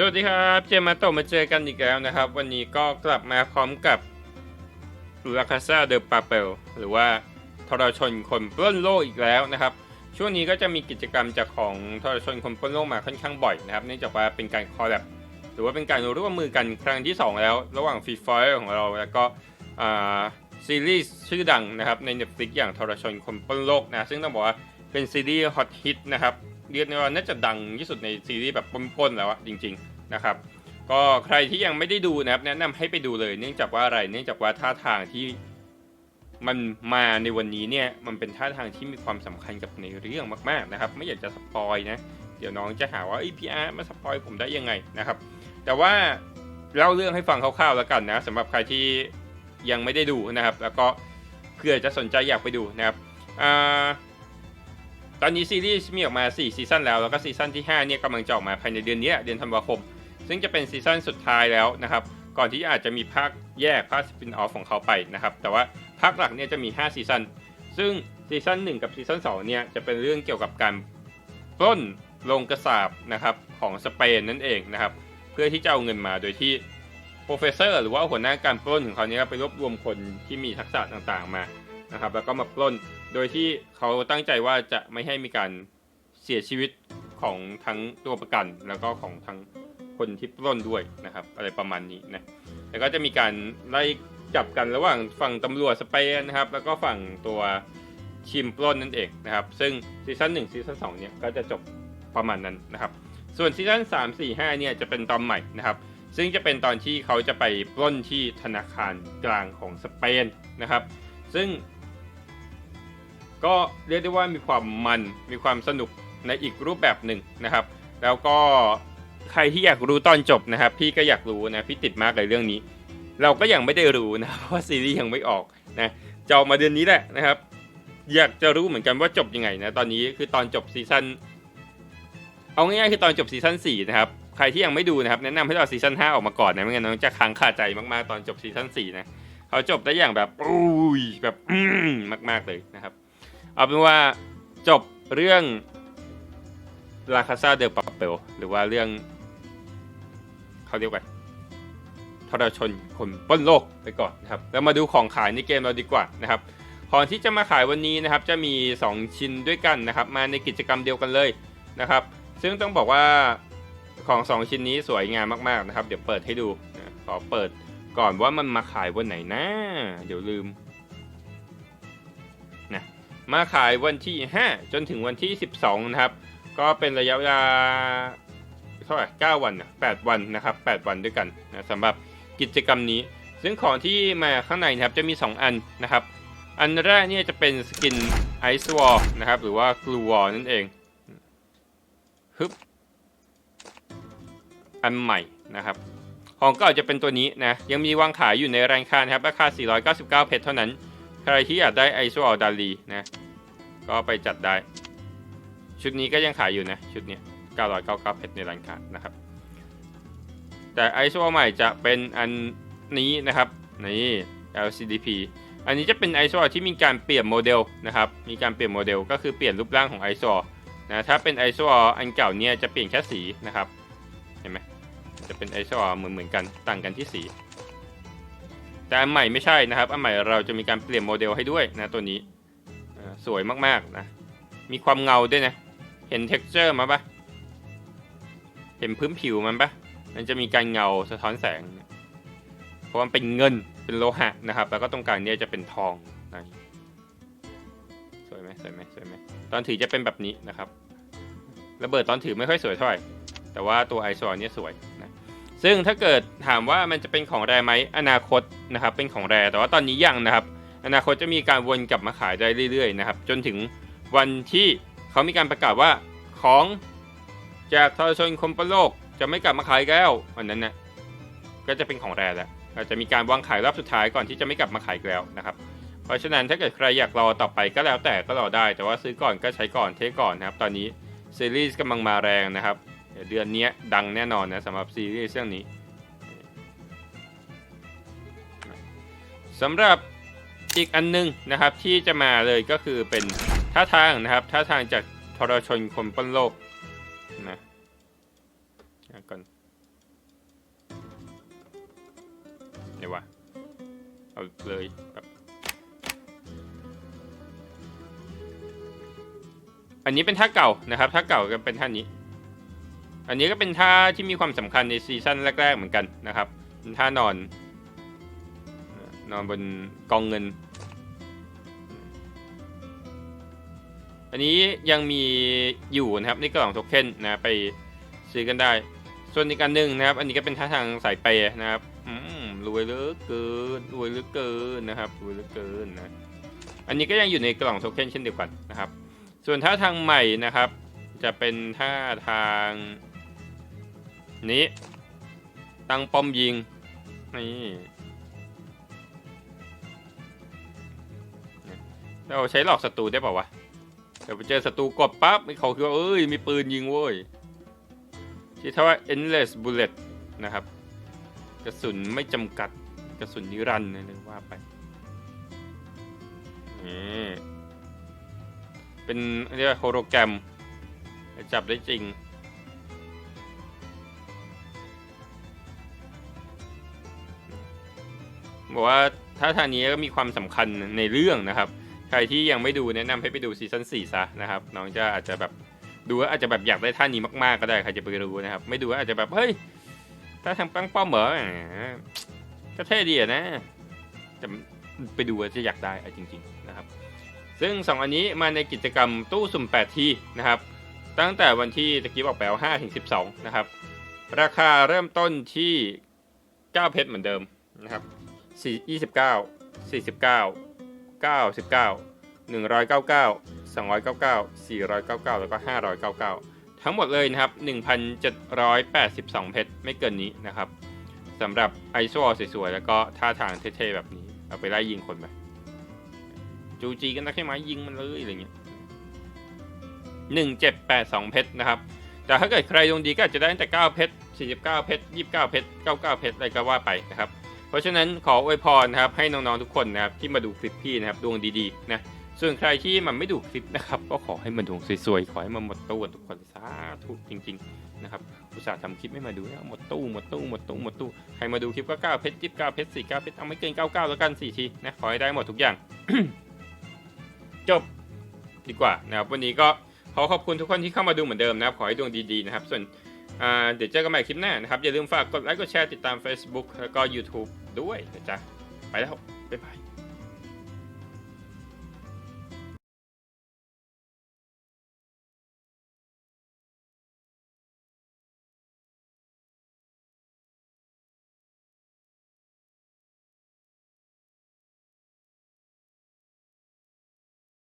สวัสดีครับเจมาโตมาเจอกันอีกแล้วนะครับ วันนี้ก็กลับมาพร้อมกับลาคาซาเดอปาเปลหรือว่าทรชนคนปล้นโลกอีกแล้วนะครับ ช่วงนี้ก็จะมีกิจกรรมจากของทรชนคนปล้นโลกมาค่อนข้างบ่อยนะครับเนื่องจากว่าเป็นการคอลแลบหรือว่าเป็นการร่วมมือกันครั้งที่ 2 แล้ว ระหว่างฟรีไฟของเราแล้วก็ซีรีส์ชื่อดังนะครับใน Netflix อย่างทรชนคนปล้นโลกนะซึ่งต้องบอกว่าเป็นซีรีส์ฮอตฮิตนะครับ เรียกได้ว่าน่าจะดังที่สุดในซีรีส์แบบป้นๆแล้วอะจริง ๆนะครับ ก็ใครที่ยังไม่ได้ดูนะครับ แนะนำให้ไปดูเลยเนื่องจากว่าอะไรเนื่องจากว่าท่าทางที่มันมาในวันนี้เนี่ยมันเป็นท่าทางที่มีความสำคัญกับในเรื่องมาก ๆนะครับ ไม่อยากจะสปอยนะเดี๋ยวน้องจะหาว่าไอ้พีอาร์มาสปอยผมได้ยังไงนะครับ แต่ว่าเล่าเรื่องให้ฟังคร่าวๆแล้วกันนะสำหรับใครที่ยังไม่ได้ดูนะครับ แล้วก็เผื่อจะสนใจอยากไปดูนะครับอ่า ตอนนี้ซีรีส์มีออกมา 4 ซีซั่นแล้ว แล้วก็ซีซั่นที่ 5 เนี่ยกำลังจะออกมาภายในเดือนนี้เดือนธันวาคม ซึ่งจะเป็นซีซั่นสุดท้ายแล้วนะครับ ก่อนที่อาจจะมีภาคแยกภาคสปินออฟของเขาไปนะครับ แต่ว่าภาคหลักเนี่ยจะมี 5 ซีซั่น ซึ่งซีซั่น1 กับซีซั่น2 เนี่ยจะเป็นเรื่องเกี่ยวกับการปล้นโรงกระสาบนะครับของสเปนนั่นเองนะครับ เพื่อที่จะเอาเงินมาโดยที่โปรเฟสเซอร์หรือว่าหัวหน้าการปล้นของเขาเนี่ยไปรวบรวมคนที่มีทักษะต่างๆมา นะครับ แล้วก็มาปล้น โดยที่เขาตั้งใจว่าจะไม่ให้มีการเสียชีวิตของทั้งตัวประกัน แล้วก็ของทั้งคนที่ปล้นด้วยนะครับ อะไรประมาณนี้นะแล้วก็จะมีการไล่จับกันระหว่างฝั่งตำรวจสเปนนะครับ แล้วก็ฝั่งตัวทีมปล้นนั่นเองนะครับ ซึ่งซีซั่น1ซีซั่น2เนี่ยก็จะจบประมาณนั้นนะครับ ส่วนซีซั่น3 4 5เนี่ยจะเป็นตอนใหม่นะครับ ซึ่งจะเป็นตอนที่เขาจะไปปล้นที่ธนาคารกลางของสเปนนะครับ ซึ่ง ก็เรียกได้ว่ามีความมันมีความสนุกในอีกรูปแบบหนึ่งนะครับ แล้วก็ใครที่อยากรู้ตอนจบนะครับ พี่ก็อยากรู้นะพี่ติดมากเลยเรื่องนี้ เราก็ยังไม่ได้รู้นะเพราะว่าซีรีส์ยังไม่ออกนะจะออกมาเดือนนี้แหละนะครับ อยากจะรู้เหมือนกันว่าจบยังไงนะตอนนี้คือตอนจบซีซั่นเอาง่ายๆคือตอนจบซีซั่นสี่นะครับใครที่ยังไม่ดูนะครับแนะนำให้รอซีซั่นห้าออกมาก่อนนะไม่งั้นน้องจะค้างคาใจมากๆตอนจบซีซั่นสี่นะเขาจบได้อย่างแบบอุ้ยแบบอืมมาก ๆเลยนะครับ เอาเป็นว่าจบเรื่องลาคาซาเดลปาเปลหรือว่าเรื่องเขาเรียกว่าทรชนคนป้นโลกไปก่อนนะครับ แล้วมาดูของขายในเกมเราดีกว่านะครับ ของที่จะมาขายวันนี้นะครับ จะมี 2 ชิ้นด้วยกันนะครับ มาในกิจกรรมเดียวกันเลยนะครับ ซึ่งต้องบอกว่าของ 2 ชิ้นนี้สวยงามมากๆนะครับ เดี๋ยวเปิดให้ดู ขอเปิดก่อนว่ามันมาขายวันไหนนะ เดี๋ยวลืม มาขายวันที่ 5 จนถึงวันที่ 12 นะครับ ก็เป็นระยะเวลาเท่าไหร่9วันนะ8วันนะครับ 8 วันด้วยกันนะสำหรับกิจกรรมนี้ ซึ่งของที่มาข้างในนะครับจะมี 2 อันนะครับ อันแรกเนี่ยจะเป็นสกินไอซ์วอลนะครับ หรือว่ากลูวอลนั่นเองฮึบอันใหม่นะครับ ของเก่าจะเป็นตัวนี้นะ ยังมีวางขายอยู่ในร้านค้านะครับ ราคา 499 เพชรเท่านั้น ใครที่อยากได้ไอซ์วอลดาลีนะ ก็ไปจัดได้ ชุดนี้ก็ยังขายอยู่นะ ชุดนี้999เพชรในร้านค้านะครับ แต่ไอซ์วอลใหม่จะเป็นอันนี้นะครับนี่ LCDP อันนี้จะเป็นไอซอที่มีการเปลี่ยนโมเดลนะครับ มีการเปลี่ยนโมเดลก็คือเปลี่ยนรูปร่างของไอซอนะ ถ้าเป็นไอซอลอันเก่าเนี่ยจะเปลี่ยนแค่สีนะครับ เห็นไหมจะเป็นไอซอเหมือนเหมือนกัน ต่างกันที่สี แต่อันใหม่ไม่ใช่นะครับอันใหม่เราจะมีการเปลี่ยนโมเดลให้ด้วยนะตัวนี้สวยมากๆนะมีความเงาด้วยนะเห็น texture มาปะเห็นพื้นผิวมันปะมันจะมีการเงาสะท้อนแสง เพราะมันเป็นเงินเป็นโลหะนะครับ แล้วก็ตรงกลางเนี่ยจะเป็นทองนะสวยไหมสวยไหมสวยไหมตอนถือจะเป็นแบบนี้นะครับระเบิดตอนถือไม่ค่อยสวยเท่าไหร่แต่ว่าตัวไอซอนเนี่ยสวย ซึ่งถ้าเกิดถามว่ามันจะเป็นของแรไหมอนาคตนะครับเป็นของแรแต่ว่าตอนนี้ยังนะครับ อนาคตจะมีการวนกลับมาขายได้เรื่อยๆนะครับจนถึงวันที่เขามีการประกาศว่าของจากทรชนคนปโลกจะไม่กลับมาขายแล้ววันนั้นนะก็จะเป็นของแรแล้วเราจจะมีการวางขายรอบสุดท้ายก่อนที่จะไม่กลับมาขายแล้วนะครับ เพราะฉะนั้นถ้าเกิดใครอยากรอต่อไปก็แล้วแต่ก็รอได้ แต่ว่าซื้อก่อนก็ใช้ก่อนเทก่อนนะครับ ตอนนี้ซีรีส์กำลังมาแรงนะครับ เดือนนี้ดังแน่นอนนะสำหรับซีรีส์เรื่องนี้สำหรับอีกอันนึงนะครับที่จะมาเลยก็คือเป็นท่าทางนะครับท่าทางจากทรชนคนปนโลกนะก่อนเดี๋ยววะเอาเลยแบบอันนี้เป็นท่าเก่านะครับท่าเก่าก็เป็นท่านี้ อันนี้ก็เป็นท่าที่มีความสำคัญในซีซั่นแรก ๆ เหมือนกันนะครับเป็นท่านอน นอนบนกองเงิน อันนี้ยังมีอยู่นะครับในกล่องโทเค็นนะไปซื้อกันได้ ส่วนอีกอันหนึ่งนะครับ อันนี้ก็เป็นท่าทางสายเปย์นะครับอืมรวยเหลือเกินรวยเหลือเกินนะครับรวยเหลือเกินนะอันนี้ก็ยังอยู่ในกล่องโทเค็นเช่นเดียวกันนะครับ ส่วนท่าทางใหม่นะครับ จะเป็นท่าทาง นี้ ตั้งป้อมยิง นี่เราใช้หลอกศัตรูได้เปล่าวะเดี๋ยวไปเจอศัตรูกดปั๊บไอเขาคือว่าเอ้ย มีปืนยิงเว้ยชื่อว่า endless bullet นะครับ กระสุนไม่จำกัดกระสุนนิรันดร์นะเรียว่าไปนี่เป็นเรียกว่าโฮโลแกรมจับได้จริง บอกว่าถ้าทางนี้ก็มีความสำคัญในเรื่องนะครับ ใครที่ยังไม่ดูแนะนำให้ไปดูซีซั่น4ซะนะครับ น้องจะอาจจะแบบดูแล้วอาจจะแบบอยากได้ท่านี้มากๆก็ได้ใครจะไปรู้นะครับ ไม่ดูอาจจะแบบเฮ้ยถ้าทำปั้งป้อมเหรอก็เท่ดีอะนะไปดูจะอยากได้จริง ๆนะครับ ซึ่งสองอันนี้มาในกิจกรรมตู้สุ่ม8ทีนะครับ ตั้งแต่วันที่ตะกี้บอกไปว่า5ถึง12 นะครับ ราคาเริ่มต้นที่ 9 เพชรเหมือนเดิมนะครับ สี่ยี่สิบเก้าสี่สิบเก้าเก้าสิบเก้าหนึ่งร้อยเก้าเก้าสองร้อยเก้าเก้าสี่ร้อยเก้าเก้าแล้วก็ห้าร้อยเก้าเก้าทั้งหมดเลยนะครับหนึ่งพันเจ็ดร้อยแปดสิบสองเพชรไม่เกินนี้นะครับสำหรับไอโซสวยๆแล้วก็ท่าทางเท่ๆแบบนี้ เอาไปไล่ยิงคนไปจูจีกันนะใช่ไหมยิงมันเลยอะไรเงี้ยหนึ่งเจ็ดแปดสองเพชรนะครับ แต่ถ้าเกิดใครดวงดีก็อาจจะได้ตั้งแต่เก้าเพชรสี่สิบเก้าเพชรยี่สิบเก้าเพชรเก้าเก้าเพชรอะไรก็ว่าไปนะครับ เพราะฉะนั้นขออวยพรนะครับให้น้องๆทุกคนนะครับที่มาดูคลิปพี่นะครับดวงดีๆนะส่วนใครที่มันไม่ดูคลิปนะครับก็ขอให้มันดวงสวยๆขอให้มันหมดตู้ทุกคนสาธุจริงๆนะครับอุตส่าห์ทำคลิปไม่มาดูแล้วหมดตู้หมดตู้หมดตู้หมดตู้ใครมาดูคลิปก็9เพชรยิบ9เพชร4 9เก้าเพชรเอาไม่เกิน99แล้วกัน4ทีนะขอให้ได้หมดทุกอย่าง จบดีกว่านะครับวันนี้ก็ขอขอบคุณทุกคนที่เข้ามาดูเหมือนเดิมนะครับขอให้ดวงดีๆนะครับส่วนเดี๋ยวเจอกันใหม่คลิปหน้านะครับ อย่าลืมฝากกดไลค์กดแชร์ติดตาม Facebook แล้วก็ YouTube ด้วยนะจ๊ะ ไปแล้ว บ๊ายบาย